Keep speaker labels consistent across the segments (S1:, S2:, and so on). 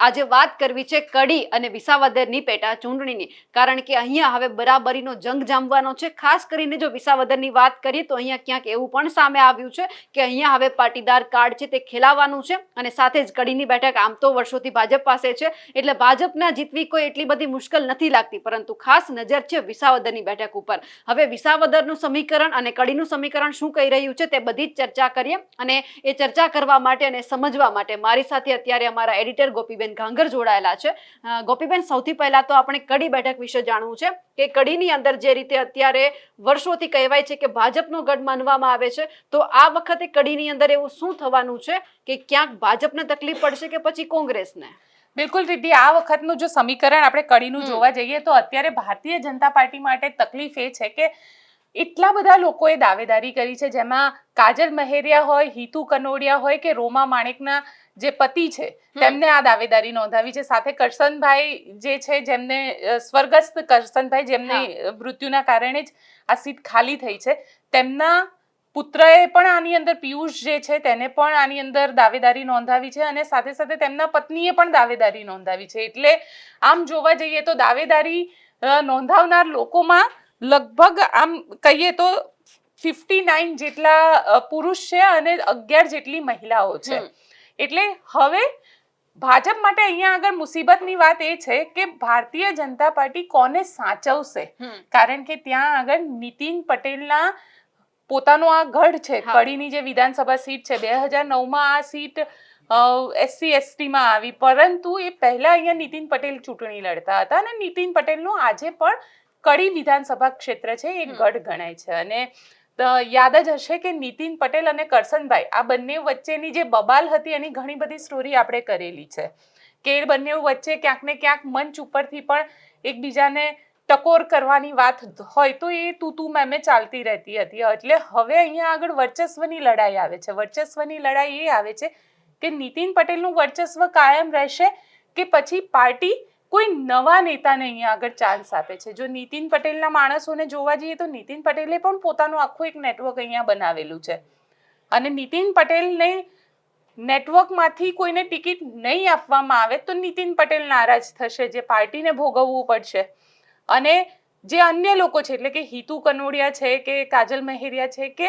S1: આજે વાત કરવી છે કડી અને વિસાવદરની પેટા ચૂંટણીની. કારણ કે અહીંયા હવે બરાબરીનો જંગ જામવાનો છે. ખાસ કરીને જો વિસાવદરની વાત કરીએ તો અહીંયા ક્યાંક એવું પણ સામે આવ્યું છે કે અહીંયા હવે પાટીદાર કાર્ડ છે તે ખેલાવાનું છે અને સાથે જ કડીની બેઠક આમ તો વર્ષોથી ભાજપ પાસે છે. એટલે ભાજપના જીતવી કોઈ એટલી બધી મુશ્કેલ નથી લાગતી. પરંતુ ખાસ નજર છે વિસાવદરની બેઠક ઉપર. હવે વિસાવદરનું સમીકરણ અને કડીનું સમીકરણ શું કહી રહ્યું છે તે બધી જ ચર્ચા કરીએ. અને એ ચર્ચા કરવા માટે અને સમજવા માટે મારી સાથે અત્યારે અમારા એડિટર ગોપીબેન ઘાંગર જોડાયેલા છે. ગોપીબેન સૌથી પહેલા તો આપણે કડી બેઠક વિશે જાણવું છે કે કડીની અંદર જે રીતે અત્યારે વર્ષોથી કહેવાય છે કે ભાજપનો ગઢ માનવામાં આવે છે તો આ વખતે કડીની અંદર એવું શું થવાનું છે કે ક્યાંક ભાજપને તકલીફ પડશે કે પછી કોંગ્રેસને?
S2: બિલકુલ રીતિ આ વખતનું જો સમીકરણ આપણે કડીનું જોવા જઈએ તો અત્યારે ભારતીય જનતા પાર્ટી માટે તકલીફ એ છે કે એટલા બધા લોકોએ દાવેદારી કરી છે જેમાં કાજલ મહેરિયા હોય હિતુ કનોડિયા હોય કે રોમા માણેકના જે પતિ છે તેમને આ દાવેદારી નોંધાવી છે. સાથે કરસનભાઈ જે છે જેમને સ્વર્ગસ્થ કરસનભાઈ જેમને મૃત્યુના કારણે જ આ સીટ ખાલી થઈ છે. તેમના પુત્રએ પણ આની અંદર પિયુષ જે છે તેને પણ આની અંદર દાવેદારી નોંધાવી છે અને સાથે સાથે તેમના પત્નીએ પણ દાવેદારી નોંધાવી છે. એટલે આમ જોવા જઈએ તો દાવેદારી નોંધાવનાર લોકોમાં લગભગ આમ કહીએ તો ફિફ્ટી નાઇન જેટલા પુરુષ છે અને અગિયાર જેટલી મહિલાઓ છે. એટલે હવે ભાજપ માટે અહીંયા આગળ મુસીબતની વાત એ છે કે ભારતીય જનતા પાર્ટી કોને સાચવશે? કારણ કે ત્યાં આગળ નીતિન પટેલના પોતાનો આ ગઢ છે કડીની જે વિધાનસભા સીટ છે બે હજાર નવમાં આ સીટ એસસી એસટીમાં આવી. પરંતુ એ પહેલા અહીંયા નીતિન પટેલ ચૂંટણી લડતા હતા અને નીતિન પટેલનું આજે પણ કડી વિધાનસભા ક્ષેત્ર છે એ ગઢ ગણાય છે. અને યાદ જ હશે કે નીતિન પટેલ અને કરસનભાઈ, આ બંને વચ્ચેની જે બબાલ હતી એની ઘણી બધી સ્ટોરી આપણે કરેલી છે. કે બંને વચ્ચે ક્યાંક ને ક્યાંક મંચ ઉપરથી પણ એકબીજાને ટકોર કરવાની વાત હોય તો એ તું તું મેમે ચાલતી રહેતી હતી. એટલે હવે અહીંયા આગળ વર્ચસ્વની લડાઈ આવે છે. વર્ચસ્વની લડાઈ એ આવે છે કે નીતિન પટેલનું વર્ચસ્વ કાયમ રહેશે કે પછી પાર્ટી કોઈ નવા નેતાને અહીંયા આગળ ચાન્સ આપે છે. જો નીતિન પટેલના માણસોને જોવા જઈએ તો નીતિન પટેલે પણ પોતાનું આખું એક નેટવર્ક અહીંયા બનાવેલું છે. અને નીતિન પટેલને નેટવર્કમાંથી કોઈને ટિકિટ નહીં આપવામાં આવે તો નીતિન પટેલ નારાજ થશે, જે પાર્ટીને ભોગવવું પડશે. અને જે અન્ય લોકો છે, એટલે કે હિતુ કનોડિયા છે કે કાજલ મહેરિયા છે કે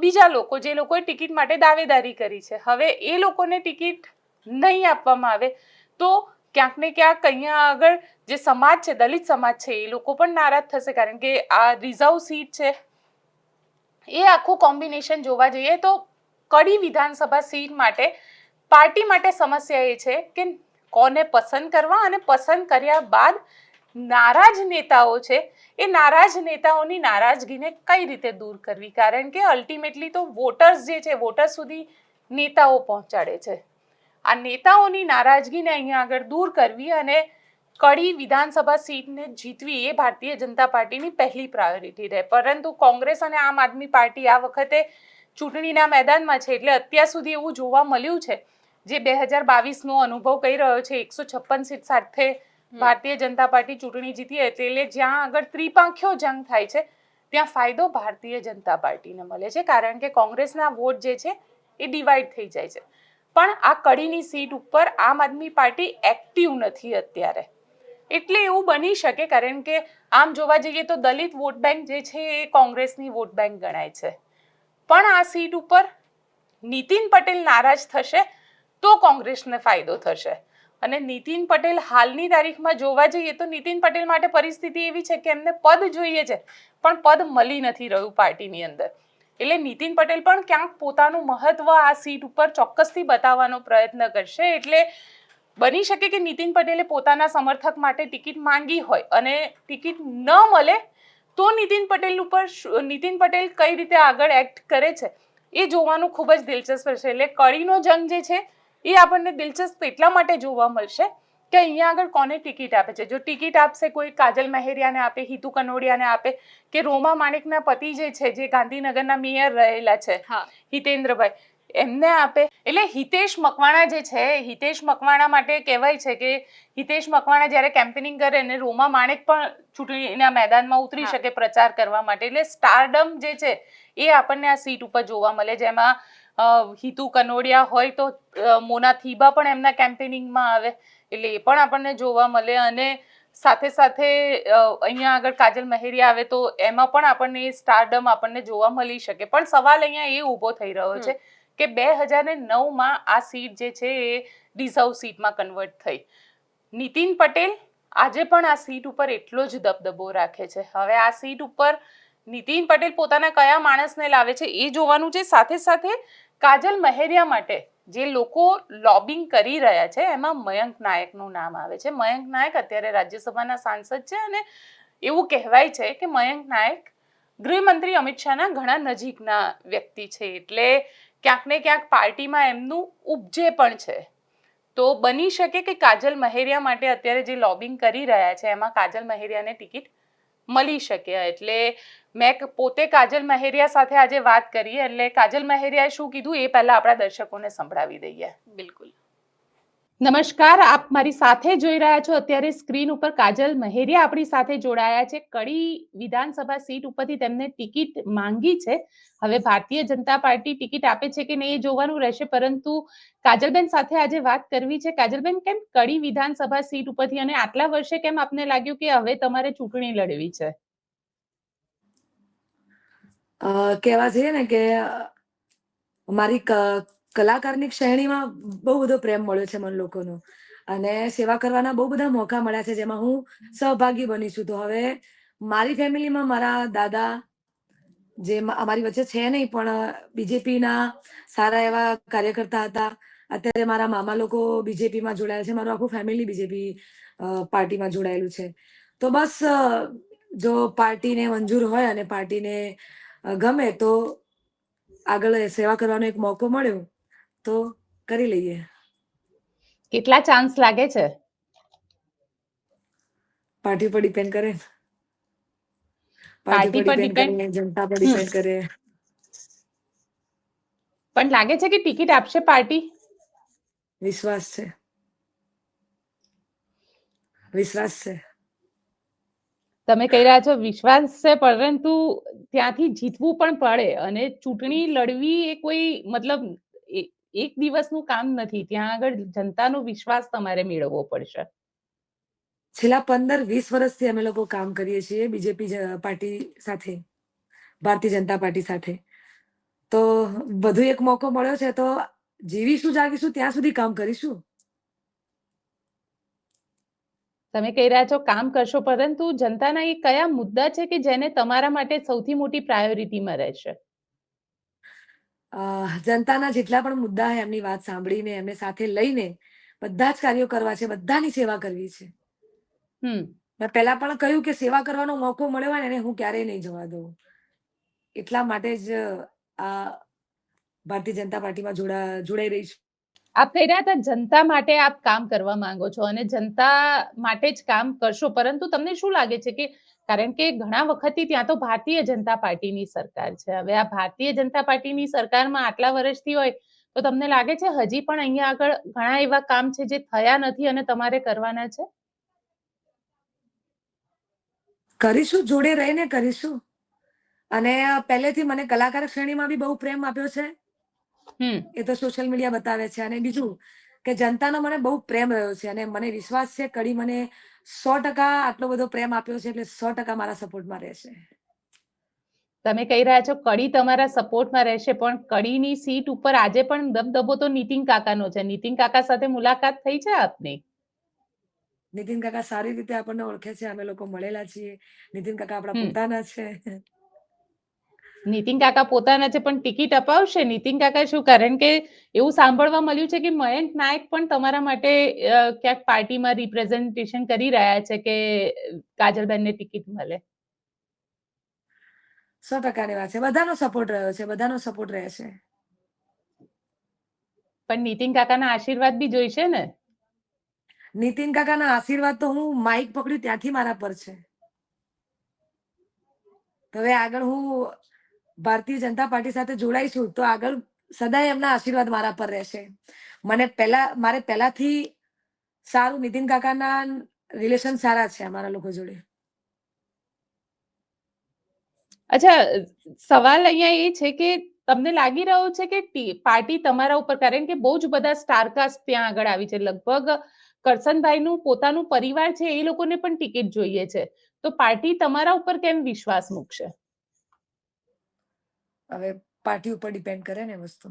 S2: બીજા લોકો, જે લોકોએ ટિકિટ માટે દાવેદારી કરી છે. હવે એ લોકોને ટિકિટ નહીં આપવામાં આવે તો ક્યાંક ને ક્યાંક અહીંયા આગળ જે સમાજ છે, દલિત સમાજ છે, એ લોકો પણ નારાજ થશે. કારણ કે આ રિઝર્વ સીટ છે, એ આખું કોમ્બિનેશન જોવા જઈએ તો કડી વિધાનસભા સીટ માટે, પાર્ટી માટે સમસ્યા એ છે કે કોને પસંદ કરવા અને પસંદ કર્યા બાદ નારાજ નેતાઓ છે, એ નારાજ નેતાઓની નારાજગીને કઈ રીતે દૂર કરવી? કારણ કે અલ્ટિમેટલી તો વોટર્સ જે છે વોટર્સ સુધી નેતાઓ પહોંચાડે છે. આ નેતાઓની નારાજગીને અહીંયા આગળ દૂર કરવી અને કડી વિધાનસભા સીટને જીતવી એ ભારતીય જનતા પાર્ટીની પહેલી પ્રાયોરિટી રહે. પરંતુ કોંગ્રેસ અને આમ આદમી પાર્ટી આ વખતે ચૂંટણીના મેદાનમાં છે એટલે અત્યાર સુધી એવું જોવા મળ્યું છે જે બે હજાર બાવીસનો અનુભવ કહી રહ્યો છે. એકસો છપ્પન સીટ સાથે ભારતીય જનતા પાર્ટી ચૂંટણી જીતી એટલે જ્યાં આગળ ત્રિપાંખ્યો જંગ થાય છે ત્યાં ફાયદો ભારતીય જનતા પાર્ટીને મળે છે. કારણ કે કોંગ્રેસના વોટ જે છે એ ડિવાઈડ થઈ જાય છે. પણ આ કડીની સીટ ઉપર આમ આદમી પાર્ટી એક્ટિવ નથી અત્યારે. એટલે એવું બની શકે કારણ કે આમ જોવા જઈએ તો દલિત વોટ બેંક જે છે એ કોંગ્રેસની વોટ બેંક ગણાય છે. પણ આ સીટ ઉપર નીતિન પટેલ નારાજ થશે તો કોંગ્રેસને ફાયદો થશે. અને નીતિન પટેલ હાલની તારીખમાં જોવા જઈએ તો નીતિન પટેલ માટે પરિસ્થિતિ એવી છે કે એમને પદ જોઈએ છે, પણ પદ મળી નથી રહ્યું પાર્ટીની અંદર. એટલે નીતિન પટેલ પણ ક્યાંક પોતાનું મહત્વ આ સીટ ઉપર ચોક્કસથી બતાવવાનો પ્રયત્ન કરશે. એટલે બની શકે કે નીતિન પટેલે પોતાના સમર્થક માટે ટિકિટ માંગી હોય અને ટિકિટ ન મળે, તો નીતિન પટેલ ઉપર નીતિન પટેલ કઈ રીતે આગળ એક્ટ કરે છે, એ જોવાનું ખૂબ જ દિલચસ્પ છે. એટલે કડીનો જંગ જે છે, એ આપણને દિલચસ્પ એટલા માટે જોવા મળશે કે અહીંયા આગળ કોને ટિકિટ આપે છે? જો ટિકિટ આપશે કોઈ કાજલ મહેરિયાને આપે હિતુ કનોડિયાને આપે કે રોમા માણેકના પતિ જે છે જે ગાંધીનગરના મેયર રહેલા છે હિતેન્દ્રભાઈ એમને આપે. એટલે હિતેશ મકવાણા જે છે હિતેશ મકવાણા માટે કહેવાય છે કે હિતેશ મકવાણા જ્યારે કેમ્પેનિંગ કરે ને રોમા માણેક પણ ચૂંટણીના મેદાનમાં ઉતરી શકે પ્રચાર કરવા માટે. એટલે સ્ટારડમ જે છે એ આપણને આ સીટ ઉપર જોવા મળે. જેમાં હિતુ કનોડિયા હોય તો મોના થીબા પણ એમના કેમ્પેનિંગમાં આવે. એટલે એ પણ આપણને જોવા મળે અને સાથે સાથે અહીંયા આગળ કાજલ મહેરિયા આવે તો એમાં પણ આપણને એ સ્ટારડમ આપણને જોવા મળી શકે. પણ સવાલ અહીંયા એ ઊભો થઈ રહ્યો છે કે બે હજાર ને નવમાં આ સીટ જે છે એ રિઝર્વ સીટમાં કન્વર્ટ થઈ. નીતિન પટેલ આજે પણ આ સીટ ઉપર એટલો જ દબદબો રાખે છે. હવે આ સીટ ઉપર નીતિન પટેલ પોતાના કયા માણસને લાવે છે એ જોવાનું છે. સાથે સાથે કાજલ મહેરિયા માટે જે લોકો લોબિંગ કરી રહ્યા છે, એમાં મયંક નાયકનું નામ આવે છે. મયંક નાયક અત્યારે રાજ્યસભાના સાંસદ છે અને એવું કહેવાય છે કે મયંક નાયક ગૃહમંત્રી અમિત શાહના ઘણા નજીકના વ્યક્તિ છે. એટલે ક્યાંક ને ક્યાંક પાર્ટીમાં એમનું ઉપજે પણ છે. તો બની શકે કે કાજલ મહેરિયા માટે અત્યારે જે લોબિંગ કરી રહ્યા છે, એમાં કાજલ મહેરિયાને ટિકિટ મળી શકે. એટલે મેં પોતે કાજલ મહેરિયા સાથે આજે વાત કરી. એટલે કાજલ મહેરિયાએ શું કીધું એ પહેલા આપણા દર્શકોને સંભળાવી દઈએ.
S1: બિલકુલ.
S2: નમસ્કાર, આપ મારી સાથે જોઈ રહ્યા છો અત્યારે સ્ક્રીન ઉપર કાજલ મહેરિયા આપણી સાથે જોડાયા છે. કડી વિધાનસભા સીટ ઉપરથી તેમને ટિકિટ માંગી છે. હવે ભારતીય જનતા પાર્ટી ટિકિટ આપે છે કે નહીં એ જોવાનું રહેશે, પરંતુ કાજલબેન સાથે આજે વાત કરવી છે. કાજલબેન, કેમ કડી વિધાનસભા સીટ ઉપરથી અને આટલા વર્ષે કેમ આપને લાગ્યું કે હવે તમારે ચૂંટણી લડવી છે?
S3: કહેવા છે ને કે મારી કલાકારની શ્રેણીમાં બહુ બધો પ્રેમ મળ્યો છે મને લોકોનો. અને સેવા કરવાના બહુ બધા મોકા મળ્યા છે, જેમાં હું સહભાગી બની છું. તો હવે મારી ફેમિલીમાં મારા દાદા, જે અમારી વચ્ચે છે નહીં, પણ બીજેપીના સારા એવા કાર્યકર્તા હતા. અત્યારે મારા મામા લોકો બીજેપીમાં જોડાયેલા છે. મારું આખું ફેમિલી બીજેપી પાર્ટીમાં જોડાયેલું છે. તો બસ જો પાર્ટીને મંજૂર હોય અને પાર્ટીને ગમે તો આગળ સેવા કરવાનો એક મોકો મળ્યો. તો કરી લઈએ.
S2: કેટલા ચાન્સ લાગે છે?
S3: પાર્ટી પર ડિપેન્ડ કરે.
S2: પાર્ટી પર
S3: ડિપેન્ડ કરે જનતા પર ડિપેન્ડ કરે.
S2: પણ લાગે છે કે ટિકિટ આપશે પાર્ટી?
S3: વિશ્વાસ છે. વિશ્વાસ છે.
S2: તમે કહી રહ્યા છો વિશ્વાસ છે પરંતુ ત્યાંથી જીતવું પણ પડે અને ચૂંટણી લડવી એ કોઈ મતલબ એક દિવસનું કામ નથી ત્યાં આગળ જનતાનો વિશ્વાસ તમારે મેળવવો પડશે.
S3: છેલ્લા પંદર વીસ વર્ષથી અમે લોકો કામ કરીએ છીએ બીજેપી પાર્ટી સાથે ભારતીય જનતા પાર્ટી સાથે. તો વધુ એક મોકો મળ્યો છે તો જીવીશું જાગીશું ત્યાં સુધી કામ કરીશું?
S2: તમે કહી રહ્યા છો કામ કરશો પરંતુ જનતાના એ કયા મુદ્દા છે કે જેને તમારા માટે સૌથી મોટી પ્રાયોરિટીમાં રહેશે?
S3: જનતાના જેટલા પણ મુદ્દા હોય એમની વાત સાંભળીને એમને સાથે લઈને બધા જ કાર્યો કરવા છે બધાની સેવા કરવી છે. મેં પહેલા પણ કહ્યું કે સેવા કરવાનો મોકો મળ્યો હોય ને એને હું ક્યારેય નહીં જવા દઉં. એટલા માટે જ આ ભારતીય જનતા પાર્ટીમાં જોડા જોડાઈ રહી છું.
S2: આપ કહી રહ્યા હતા જનતા માટે આપ કામ કરવા માંગો છો અને જનતા માટે જ કામ કરશો પરંતુ તમને શું લાગે છે કે કારણ કે ઘણા વખતથી ત્યાં તો ભારતીય જનતા પાર્ટીની સરકાર છે. હવે આ ભારતીય જનતા પાર્ટીની સરકારમાં આટલા વર્ષથી હોય તો તમને લાગે છે હજી પણ અહીંયા આગળ ઘણા એવા કામ છે જે થયા નથી અને તમારે કરવાના છે?
S3: કરીશું જોડે રહીને કરીશું. અને પહેલેથી મને કલાકાર શ્રેણીમાં બી બહુ પ્રેમ આપ્યો છે.
S2: હમ.
S3: એ તો સોશિયલ મીડિયા બતાવે છે. અને બીજું કે જનતાનો મને બહુ પ્રેમ રહ્યો છે અને મને વિશ્વાસ છે કડી મને સો ટકા આટલો બધો પ્રેમ આપ્યો છે એટલે સો ટકા મારા સપોર્ટમાં રહેશે.
S2: તમે કહી રહ્યા છો કડી તમારા સપોર્ટમાં રહેશે પણ કડીની સીટ ઉપર આજે પણ દબદબો તો નીતિન કાકાનો છે. નીતિન કાકા સાથે મુલાકાત થઈ છે આપની?
S3: નીતિન કાકા સારી રીતે આપણને ઓળખે છે. અમે લોકો મળેલા છીએ. નીતિન કાકા આપણા પોતાના છે.
S2: નીતિન કાકા પોતાના છે પણ ટિકિટ અપાવશે? નીતિન કાકા શું? કારણ કે એવું સાંભળવા મળ્યું છે કે મયંક નાયક પણ તમારા માટે ક્યાંક પાર્ટીમાં રિપ્રેઝન્ટેશન કરી રહ્યા છે કે કાજલબેનને ટિકિટ મળે?
S3: સો ટકાની વાત છે. બધાનો સપોર્ટ રહ્યો છે બધાનો સપોર્ટ રહેશે
S2: પણ નીતિન કાકાના આશીર્વાદ બી જોઈશે ને?
S3: નીતિન કાકાના આશીર્વાદ તો હું માઇક પકડ્યું ત્યાંથી મારા પર છે. હવે આગળ હું ભારતીય જનતા પાર્ટી સાથે જોડાઈશું, તો આગળ સદાય એમના આશીર્વાદ મારા પર રહેશે. મને પહેલા, મારે પહેલાથી સારું નીતિન કાકાના રિલેશન સારા છે અમારા લોકો જોડે.
S2: અચ્છા, સવાલ અહીંયા એ છે કે તમને લાગી રહ્યું છે કે પાર્ટી તમારા ઉપર, કારણ કે બહુ જ બધા સ્ટારકાસ્ટ ત્યાં આગળ આવી છે. લગભગ કરસનભાઈનું, પોતાનું પરિવાર છે, એ લોકોને પણ ટિકિટ જોઈએ છે. તો પાર્ટી તમારા ઉપર કેમ વિશ્વાસ મૂકશે?
S3: હવે પાર્ટી ઉપર ડિપેન્ડ કરે ને વસ્તુ.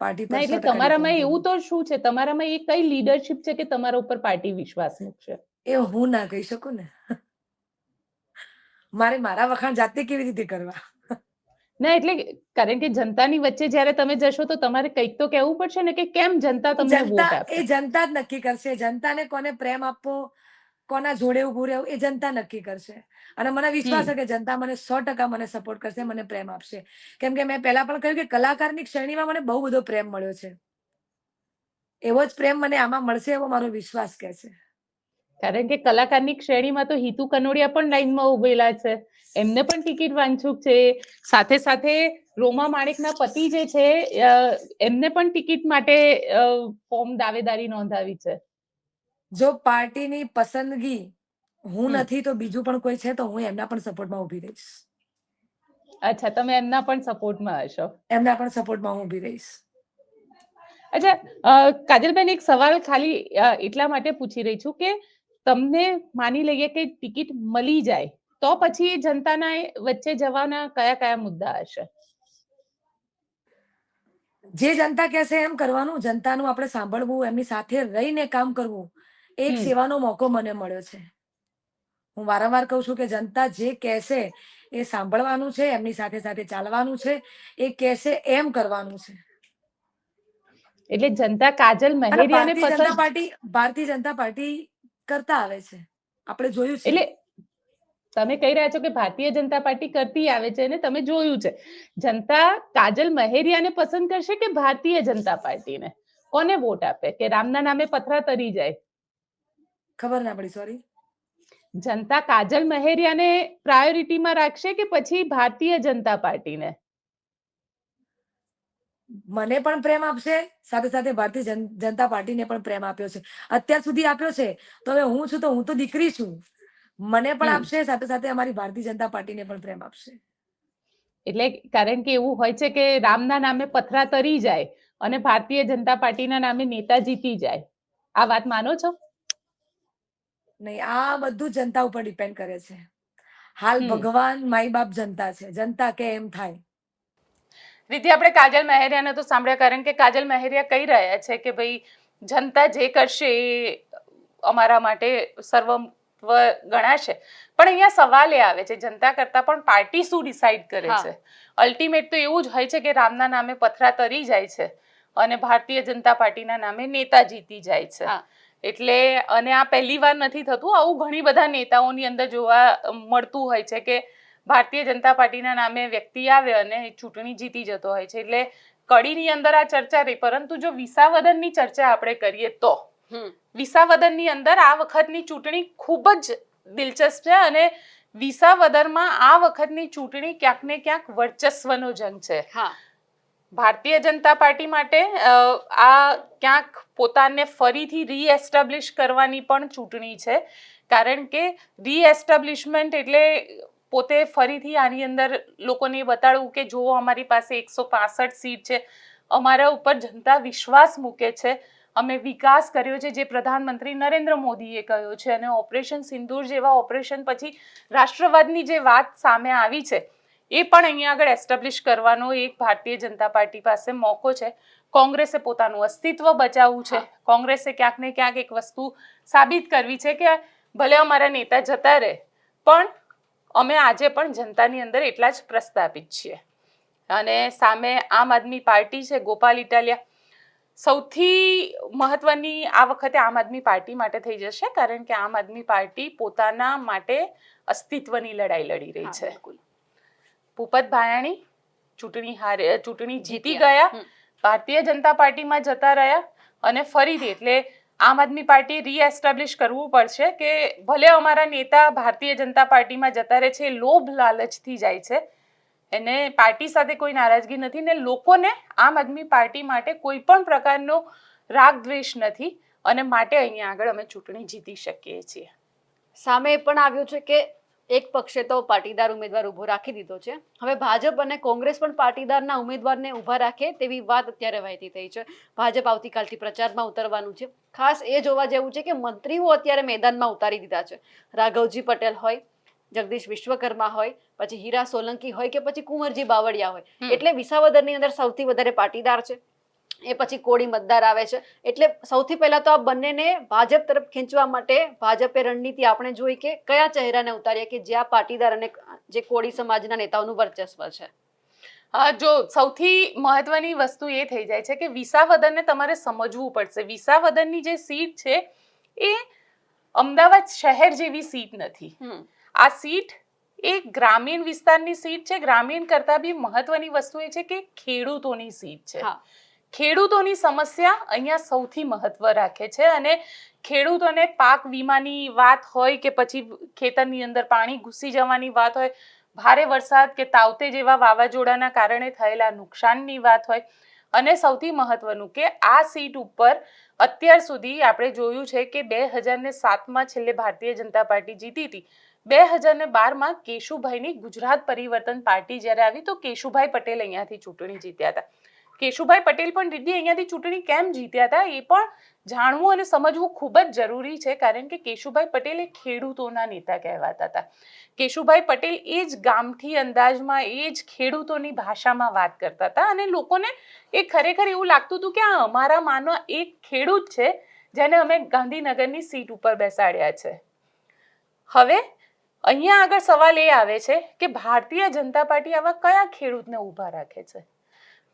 S3: પાર્ટી પર
S2: એટલે તમારામાં એવું તો શું છે? તમારામાં એ કઈ લીડરશિપ છે કે તમારા ઉપર પાર્ટી વિશ્વાસ મૂકશે
S3: એ હું ના કહી શકું ને. મારે મારા વખાણ જાતે કેવી રીતે કરવા?
S2: ના એટલે કારણ કે જનતાની વચ્ચે જ્યારે તમે જશો તો તમારે કંઈક તો કહેવું પડશે ને કે કેમ જનતા તમને વોટ આપે?
S3: એ જનતા જ નક્કી કરશે. જનતાને કોને પ્રેમ આપવો? કોના જોડે ઉભું રહેવું એ જનતા નક્કી કરશે. અને મને વિશ્વાસ છે કે જનતા મને સો ટકા મને સપોર્ટ કરશે મને પ્રેમ આપશે. કેમ કે મેં પહેલા પણ કહ્યું કે કલાકારની શ્રેણીમાં મને બહુ બધો પ્રેમ મળ્યો છે. એવો જ પ્રેમ મને આમાં મળશે એવો મારો વિશ્વાસ કહે છે.
S2: કારણ કે કલાકારની શ્રેણીમાં તો હિતુ કનોડિયા પણ લાઈનમાં ઉભેલા છે. એમને પણ ટિકિટ વાંચુક છે. સાથે સાથે રોમા માણેકના પતિ જે છે એમને પણ ટિકિટ માટે ફોર્મ દાવેદારી નોંધાવી છે.
S3: જો પાર્ટીની પસંદગી હું નથી તો બીજું પણ કોઈ છે તો હું એમના પણ સપોર્ટમાં ઊભી રહીશ.
S2: અચ્છા તમે એમના પણ સપોર્ટમાં હશો.
S3: એમના પણ સપોર્ટમાં હું ઊભી રહીશ.
S2: અચ્છા કાજલબેન એક સવાલ ખાલી એટલા માટે પૂછી રહી છું કે તમને માની લઈએ કે ટિકિટ મળી જાય તો પછી જનતાના વચ્ચે જવાના કયા કયા મુદ્દા હશે?
S3: જે જનતા કહેશે એમ કરવાનું જનતાનું આપણે સાંભળવું એમની સાથે રહીને કામ કરવું એક સેવાનો મોકો મને મળ્યો છે. હું વારંવાર કહું છું કે જનતા જે કહેશે એ સાંભળવાનું છે એમની સાથે સાથે ચાલવાનું છે એ કહેશે એમ કરવાનું છે.
S2: એટલે જનતા કાજલ
S3: અને
S2: મહેરિયાને
S3: ભારતીય જનતા પાર્ટી ભારતીય જનતા પાર્ટી કરતા આવે છે. આપણે જોયું છે.
S2: એટલે તમે કહી રહ્યા છો કે ભારતીય જનતા પાર્ટી કરતી આવે છે અને તમે જોયું છે. જનતા કાજલ મહેરિયાને પસંદ કરશે કે ભારતીય જનતા પાર્ટીને? કોને વોટ આપે? કે રામના નામે પથરા તરી જાય?
S3: ખબર ના પડી સોરી
S2: જનતા કાજલ મહેરિયાને પ્રાયોરિટીમાં રાખશે કે પછી ભારતીય જનતા પાર્ટીને?
S3: મને પણ પ્રેમ આપશે સાથે સાથે ભારતીય જનતા પાર્ટીને પણ પ્રેમ આપ્યો છે. અત્યાર સુધી આપ્યો છે તો હવે હું છું તો હું તો દીકરી છું. મને પણ આપશે સાથે સાથે અમારી ભારતીય જનતા પાર્ટીને પણ પ્રેમ આપશે.
S2: એટલે કારણ કે એવું હોય છે કે રામના નામે પથરા તરી જાય અને ભારતીય જનતા પાર્ટીના નામે નેતા જીતી જાય. આ વાત માનો છો?
S3: નહીં આ બધું જનતા ઉપર ડિપેન્ડ કરે છે. હાલ ભગવાન માય બાપ જનતા છે. જનતા કે એમ થાય?
S2: રીતિ આપણે કાજલ મહેરિયાને તો સાંભળ્યા કારણ કે કાજલ મહેરિયા કહી રહ્યા છે કે ભાઈ જનતા જે કરશે એ અમારા માટે સર્વસ્વ ગણાશે. પણ અહીંયા સવાલ એ આવે છે. જનતા કરતા પણ પાર્ટી શું ડિસાઈડ કરે છે? અલ્ટિમેટ તો એવું જ હોય છે કે રામના નામે પથરા તરી જાય છે અને ભારતીય જનતા પાર્ટીના નામે નેતા જીતી જાય છે. એટલે અને આ પહેલી વાર નથી થતું. આવું ઘણી બધા નેતાઓની અંદર જોવા મળતું હોય છે કે ભારતીય જનતા પાર્ટીના નામે વ્યક્તિ આવે અને ચૂંટણી જીતી જતો હોય છે. એટલે કડીની અંદર આ ચર્ચા રહી. પરંતુ જો વિસાવદનની ચર્ચા આપણે કરીએ તો? વિસાવદનની અંદર આ વખતની ચૂંટણી ખૂબ જ દિલચસ્પ છે અને વિસાવદરમાં આ વખતની ચૂંટણી ક્યાંક ને ક્યાંક વર્ચસ્વનો જંગ છે.
S1: હા.
S2: ભારતીય જનતા પાર્ટી માટે આ ક્યાંક પોતાને ફરીથી રીએસ્ટાબ્લિશ કરવાની પણ ચૂંટણી છે. કારણ કે રીએસ્ટાબ્લિશમેન્ટ એટલે પોતે ફરીથી આની અંદર લોકોને બતાડવું કે જો અમારી પાસે એકસો સીટ છે. અમારા ઉપર જનતા વિશ્વાસ મૂકે છે. અમે વિકાસ કર્યો છે, જે પ્રધાનમંત્રી નરેન્દ્ર મોદીએ કહ્યો છે. અને ઓપરેશન સિંદૂર જેવા ઓપરેશન પછી રાષ્ટ્રવાદની જે વાત સામે આવી છે એ પણ અહીંયા આગળ એસ્ટાબ્લિશ કરવાનો એક ભારતીય જનતા પાર્ટી પાસે મોકો છે. કોંગ્રેસે પોતાનું અસ્તિત્વ બચાવવું છે. કોંગ્રેસે ક્યાંક ને ક્યાંક એક વસ્તુ સાબિત કરવી છે કે ભલે અમારા નેતા જતા રહે પણ અમે આજે પણ જનતાની અંદર એટલા જ પ્રસ્થાપિત છીએ. અને સામે આમ આદમી પાર્ટી છે ગોપાલ ઇટાલિયા સૌથી મહત્વની આ વખતે આમ આદમી પાર્ટી માટે થઈ જશે કારણ કે આમ આદમી પાર્ટી પોતાના માટે અસ્તિત્વની લડાઈ લડી રહી છે. ભૂપત ભાયાણી ચૂંટણી હારે ચૂંટણી જીતી ગયા. ભારતીય જનતા પાર્ટીમાં જતા રહ્યા અને ફરીથી એટલે આમ આદમી પાર્ટી રીએસ્ટાબ્લિશ કરવું પડશે કે ભલે અમારા નેતા ભારતીય જનતા પાર્ટીમાં જતા રહે છે લોભ લાલચથી જાય છે એને પાર્ટી સાથે કોઈ નારાજગી નથી ને લોકોને આમ આદમી પાર્ટી માટે કોઈ પણ પ્રકારનો રાગ દ્વેષ નથી અને માટે અહીંયા આગળ અમે ચૂંટણી જીતી શકીએ છીએ.
S1: સામે પણ આવ્યું છે કે એક પક્ષે તો પાટીદાર ઉમેદવાર ઊભો રાખી દીધો છે. હવે ભાજપ અને કોંગ્રેસ પણ પાટીદારના ઉમેદવારને ઊભા રાખે તેવી વાત અત્યારે વહેતી થઈ છે. ભાજપ આવતીકાલથી પ્રચારમાં ઉતરવાનું છે. ખાસ એ જોવા જેવું છે કે મંત્રીઓ અત્યારે મેદાનમાં ઉતારી દીધા છે. રાઘવજી પટેલ હોય જગદીશ વિશ્વકર્મા હોય પછી હીરા સોલંકી હોય કે પછી કુંવરજી બાવળિયા હોય. એટલે વિસાવદરની અંદર સૌથી વધારે પાટીદાર છે. એ પછી કોળી મતદાર આવે છે. એટલે સૌથી પહેલા તો આ બંનેને ભાજપ તરફ ખેંચવા માટે ભાજપે રણનીતિ આપણે જોઈ કે કયા ચહેરાને ઉતાર્યા કે જ્યાં પાટીદાર અને જે કોળી સમાજના નેતાઓનું વર્ચસ્વ છે.
S2: જો સૌથી મહત્વની વસ્તુ એ થઈ જાય છે કે વિસાવદનને તમારે સમજવું પડશે. વિસાવદનની જે સીટ છે એ અમદાવાદ શહેર જેવી સીટ નથી. આ સીટ એ ગ્રામીણ વિસ્તારની સીટ છે. ગ્રામીણ કરતા બી મહત્વની વસ્તુ એ છે કે ખેડૂતોની સીટ છે.
S1: હા.
S2: ખેડૂતોની સમસ્યા અહીંયા સૌથી મહત્વ રાખે છે અને ખેડૂતોને પાક વીમાની વાત હોય કે પછી ખેતરની અંદર પાણી ઘૂસી જવાની વાત હોય, ભારે વરસાદ કે તાવતે જેવા વાવાઝોડાના કારણે થયેલા નુકસાનની વાત હોય અને સૌથી મહત્વનું કે આ સીટ ઉપર અત્યાર સુધી આપણે જોયું છે કે બે હજારને સાતમાં છેલ્લે ભારતીય જનતા પાર્ટી જીતી હતી. બે હજાર ને બારમાં કેશુભાઈની ગુજરાત પરિવર્તન પાર્ટી જ્યારે આવી તો કેશુભાઈ પટેલ અહીંયાથી ચૂંટણી જીત્યા હતા. કેશુભાઈ પટેલ પણ રીધી અહીંયાથી ચૂંટણી કેમ જીત્યા હતા એ પણ જાણવું અને સમજવું ખૂબ જ જરૂરી છે, કારણ કે કેશુભાઈ પટેલ એ ખેડૂતોના નેતા કહેવાતા હતા. કેશુભાઈ પટેલ એ જ ગામઠી અંદાજમાં, એ જ ખેડૂતોની ભાષામાં વાત કરતા હતા અને લોકોને એ ખરેખર એવું લાગતું હતું કે આ અમારા માનો એક ખેડૂત છે, જેને અમે ગાંધીનગરની સીટ ઉપર બેસાડ્યા છે. હવે અહીંયા આગળ સવાલ એ આવે છે કે ભારતીય જનતા પાર્ટી આવા કયા ખેડૂતને ઊભા રાખે છે?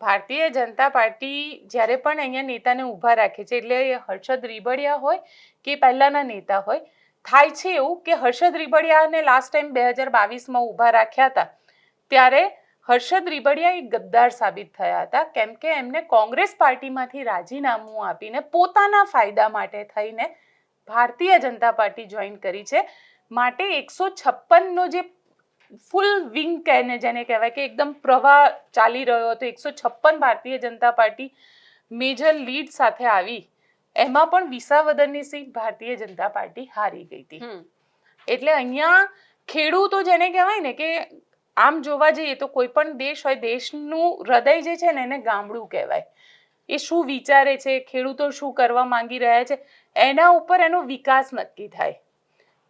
S2: ભારતીય જનતા પાર્ટી જ્યારે પણ અહીંયા નેતાને ઊભા રાખે છે, એટલે હર્ષદ રીબડિયા હોય કે પહેલાંના નેતા હોય, થાય છે એવું કે હર્ષદ રીબડિયાને લાસ્ટ ટાઈમ બે હજાર બાવીસમાં ઊભા રાખ્યા હતા, ત્યારે હર્ષદ રીબડિયા એ ગદ્દાર સાબિત થયા હતા, કેમ કે એમને કોંગ્રેસ પાર્ટીમાંથી રાજીનામું આપીને પોતાના ફાયદા માટે થઈને ભારતીય જનતા પાર્ટી જોઈન કરી છે. માટે એકસો છપ્પનનો જે ફૂલ વિંગ કહેને જેને કહેવાય કે એકદમ પ્રવાહ ચાલી રહ્યો હતો. એકસો છપ્પન Bharatiya Janata party major lead સાથે આવી. એમાં પણ વિસાવદરની સીટ ભારતીય જનતા પાર્ટી હારી ગઈ હતી. એટલે અહીંયા ખેડૂતો જેને કહેવાય ને કે આમ જોવા જઈએ તો કોઈ પણ દેશ હોય દેશનું હૃદય જે છે ને એને ગામડું કહેવાય. એ શું વિચારે છે? ખેડૂતો શું કરવા માંગી રહ્યા છે? એના ઉપર એનો વિકાસ નક્કી થાય.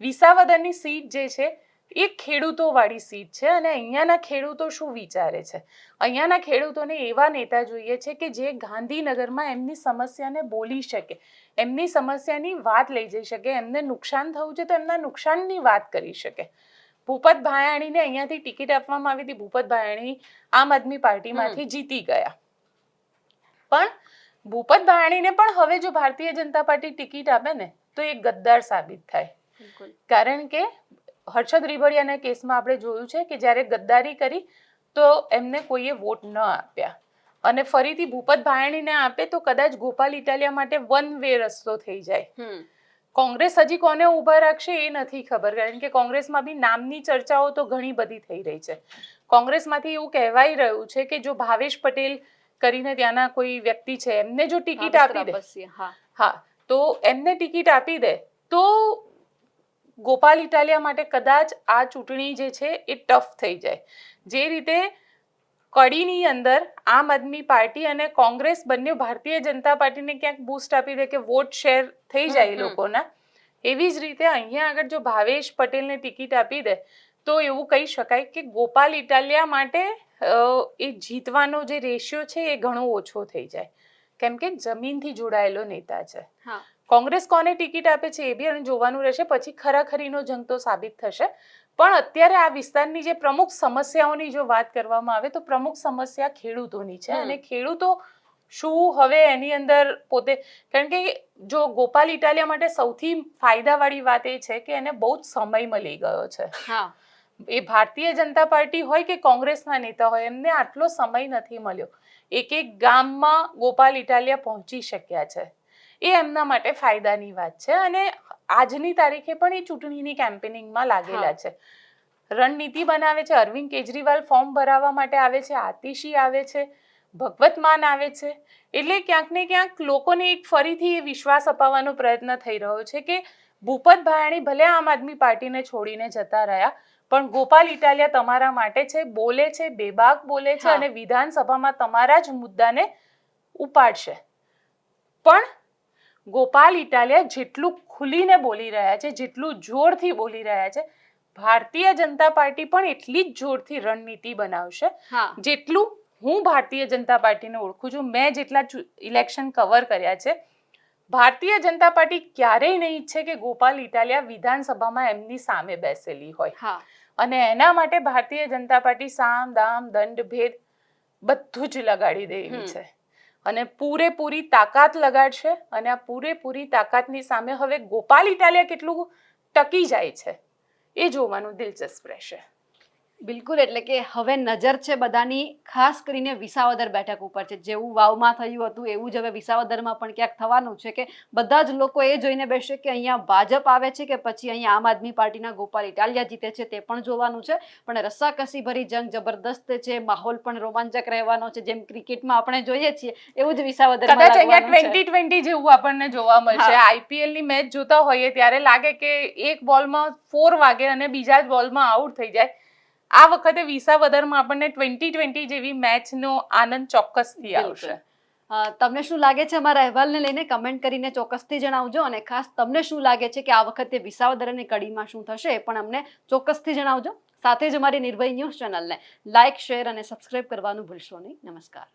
S2: વિસાવદરની સીટ જે છે એ ખેડૂતોવાળી સીટ છે અને અહીંયાના ખેડૂતો શું વિચારે છે? અહીંયાના ખેડૂતોને એવા નેતા જોઈએ છે કે જે ગાંધીનગરમાં એમની સમસ્યાને બોલી શકે એમની સમસ્યાની વાત લઈ જઈ શકે એમને નુકસાન થયું છે તો એમના નુકસાનની વાત કરી શકે. ભૂપત ભાયાણીને અહીંયાથી ટિકિટ આપવામાં આવી હતી. ભૂપત ભાયાણી આમ આદમી પાર્ટીમાંથી જીતી ગયા. પણ ભૂપત ભાયાણીને પણ હવે જો ભારતીય જનતા પાર્ટી ટિકિટ આપે ને તો એ ગદ્દાર સાબિત થાય. કારણ કે હર્ષદ રીબડિયાના કેસમાં આપણે જોયું છે કે જ્યારે ગદ્દારી કરી તો એમને કોઈએ વોટ ન આપ્યા. અને ફરીથી ભૂપત ભાયણીને આપે તો કદાચ ગોપાલ ઇટાલિયા માટે વન વે રસ્તો થઈ જાય. કોંગ્રેસ હજી કોને ઊભા રાખશે એ નથી ખબર કારણ કે કોંગ્રેસમાં બી નામની ચર્ચાઓ તો ઘણી બધી થઈ રહી છે. કોંગ્રેસમાંથી એવું કહેવાઈ રહ્યું છે કે જો ભાવેશ પટેલ કરીને ત્યાંના કોઈ વ્યક્તિ છે એમને જો ટિકિટ આપી દે.
S1: હા
S2: તો એમને ટિકિટ આપી દે તો ગોપાલ ઇટાલિયા માટે કદાચ આ ચૂંટણી જે છે એ ટફ થઈ જાય. જે રીતે કડીની અંદર આમ આદમી પાર્ટી અને કોંગ્રેસ બંને ભારતીય જનતા પાર્ટીને ક્યાંક બૂસ્ટ આપી દે કે વોટ શેર થઈ જાય. લોકોના એવી જ રીતે અહીંયા આગળ જો ભાવેશ પટેલને ટિકિટ આપી દે તો એવું કહી શકાય કે ગોપાલ ઇટાલિયા માટે એ જીતવાનો જે રેશિયો છે એ ઘણો ઓછો થઈ જાય. કેમ કે જમીનથી જોડાયેલો નેતા છે.
S1: હા.
S2: કોંગ્રેસ કોને ટિકિટ આપે છે એ બી અને જોવાનું રહેશે. પછી ખરાખરીનો જંગ તો સાબિત થશે. પણ અત્યારે આ વિસ્તારની જે પ્રમુખ સમસ્યાઓની જો વાત કરવામાં આવે તો પ્રમુખ સમસ્યા ખેડૂતોની છે અને ખેડૂતો શું હવે એની અંદર પોતે કારણ કે જો ગોપાલ ઇટાલિયા માટે સૌથી ફાયદાવાળી વાત એ છે કે એને બહુ જ સમય મળી ગયો છે.
S1: હા.
S2: એ ભારતીય જનતા પાર્ટી હોય કે કોંગ્રેસના નેતા હોય એમને આટલો સમય નથી મળ્યો. એક એક ગામમાં ગોપાલ ઇટાલિયા પહોંચી શક્યા છે. એ એમના માટે ફાયદાની વાત છે અને આજની તારીખે પણ એ ચૂંટણીની કેમ્પેનિંગમાં લાગેલા છે. રણનીતિ બનાવે છે અરવિંદ કેજરીવાલ ફોર્મ ભરાવવા માટે આવે છે આતિશી આવે છે ભગવત માન આવે છે એટલે ક્યાંક ને ક્યાંક લોકોને એક ફરીથી એ વિશ્વાસ અપાવવાનો પ્રયત્ન થઈ રહ્યો છે કે ભૂપત ભાયાણી ભલે આમ આદમી પાર્ટીને છોડીને જતા રહ્યા પણ ગોપાલ ઇટાલિયા તમારા માટે છે બોલે છે બેબાક બોલે છે અને વિધાનસભામાં તમારા જ મુદ્દાને ઉપાડશે. પણ ગોપાલ ઇટાલિયા જેટલું ખુલીને બોલી રહ્યા છે જેટલું જોરથી બોલી રહ્યા છે ભારતીય જનતા પાર્ટી પણ એટલી જ જોરથી રણનીતિ બનાવશે. જેટલું હું ભારતીય જનતા પાર્ટીને ઓળખું છું મેં જેટલા ઇલેક્શન કવર કર્યા છે ભારતીય જનતા પાર્ટી ક્યારેય નહીં ઈચ્છે કે ગોપાલ ઇટાલિયા વિધાનસભામાં એમની સામે બેસેલી હોય. અને એના માટે ભારતીય જનતા પાર્ટી સામ દામ દંડ ભેદ બધું જ લગાડી દે એવી છે. અને પૂરેપૂરી તાકાત લગાડશે અને આ પૂરેપૂરી તાકાતની સામે હવે ગોપાલ ઇટાલિયા કેટલું ટકી જાય છે એ જોવાનું દિલચસ્પ રહેશે.
S1: બિલકુલ એટલે કે હવે નજર છે બધાની ખાસ કરીને વિસાવદર બેઠક ઉપર છે. જેવું વાવમાં થયું હતું એવું જ હવે વિસાવદરમાં પણ ક્યાંક થવાનું છે કે બધા જ લોકો એ જોઈને બેસશે કે અહીંયા ભાજપ આવે છે કે પછી અહીંયા આમ આદમી પાર્ટીના ગોપાલ ઇટાલિયા જીતે છે તે પણ જોવાનું છે. પણ રસ્સાકસી ભરી જંગ જબરદસ્ત છે માહોલ પણ રોમાંચક રહેવાનો છે જેમ ક્રિકેટમાં આપણે જોઈએ છીએ એવું જ વિસાવદર
S2: કદાચ અહીંયા ટ્વેન્ટી ટ્વેન્ટી જેવું આપણને જોવા મળશે. આઈપીએલની મેચ જોતા હોઈએ ત્યારે લાગે કે એક બોલમાં ફોર વાગે અને બીજા જ બોલમાં આઉટ થઈ જાય. આ વખતે વિસાવદરમાં આપણને ટ્વેન્ટી ટ્વેન્ટી જેવી મેચનો આનંદ ચોક્કસથી આવશે.
S1: તમને શું લાગે છે અમારા અહેવાલને લઈને? કમેન્ટ કરીને ચોક્કસથી જણાવજો અને ખાસ તમને શું લાગે છે કે આ વખતે વિસાવદરની અને કડીમાં શું થશે એ પણ અમને ચોક્કસથી જણાવજો. સાથે જ અમારી નિર્ભય ન્યૂઝ ચેનલને લાઇક શેર અને સબસ્ક્રાઇબ કરવાનું ભૂલશો નહીં. નમસ્કાર.